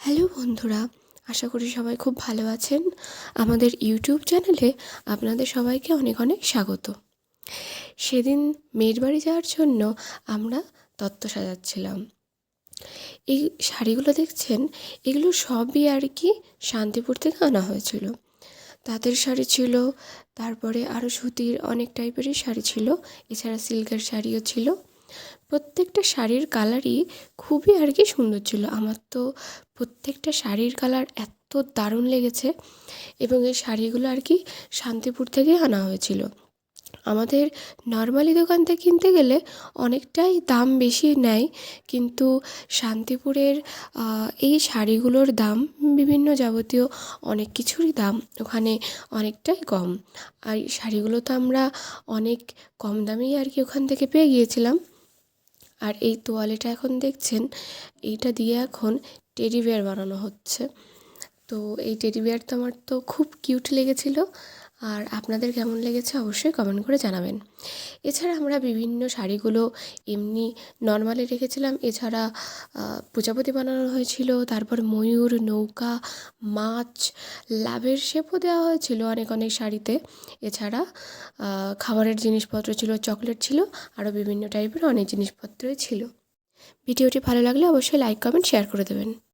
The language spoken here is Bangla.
হ্যালো বন্ধুরা, আশা করি সবাই খুব ভালো আছেন। আমাদের ইউটিউব চ্যানেলে আপনাদের সবাইকে অনেক অনেক স্বাগত। সেদিন মেয়ের বাড়ি যাওয়ার জন্য আমরা তত্ত্ব সাজাচ্ছিলাম। এই শাড়িগুলো দেখছেন, এগুলো সবই আর কি শান্তিপুর থেকে আনা হয়েছিল। তাঁতের শাড়ি ছিল, তারপরে আরও সুতির অনেক টাইপেরই শাড়ি ছিল, এছাড়া সিল্কের শাড়িও ছিল। প্রত্যেকটা শাড়ির কালারই খুবই আর কি সুন্দর ছিল। আমার তো প্রত্যেকটা শাড়ির কালার এত দারুণ লেগেছে এবং এই শাড়িগুলো আর কি শান্তিপুর থেকেই আনা হয়েছিল। আমাদের নর্মালি দোকান থেকে কিনতে গেলে অনেকটাই দাম বেশি নেয়, কিন্তু শান্তিপুরের এই শাড়িগুলোর দাম বিভিন্ন যাবতীয় অনেক কিছুরই দাম ওখানে অনেকটাই কম। আর শাড়িগুলো তো আমরা অনেক কম দামেই আর কি ওখান থেকে পেয়ে গিয়েছিলাম। আর এই তোয়ালেটা এখন দেখছেন, এইটা দিয়ে এখন টেডি বিয়ার বানানো হচ্ছে। তো এই টেডি তো আমার তো খুব কিউট লেগেছিলো। আর আপনাদের কেমন লেগেছে অবশ্যই কমেন্ট করে জানাবেন। এছাড়া আমরা বিভিন্ন শাড়িগুলো এমনি নর্মালি রেখেছিলাম। এছাড়া প্রজাপতি বানানো হয়েছিল, তারপর ময়ূর, নৌকা, মাছ, লাভের শেপও দেওয়া হয়েছিল অনেক অনেক শাড়িতে। এছাড়া খাবারের জিনিসপত্র ছিল, চকলেট ছিল, আরও বিভিন্ন টাইপের অনেক জিনিসপত্রই ছিল। ভিডিওটি ভালো লাগলে অবশ্যই লাইক কমেন্ট শেয়ার করে দেবেন।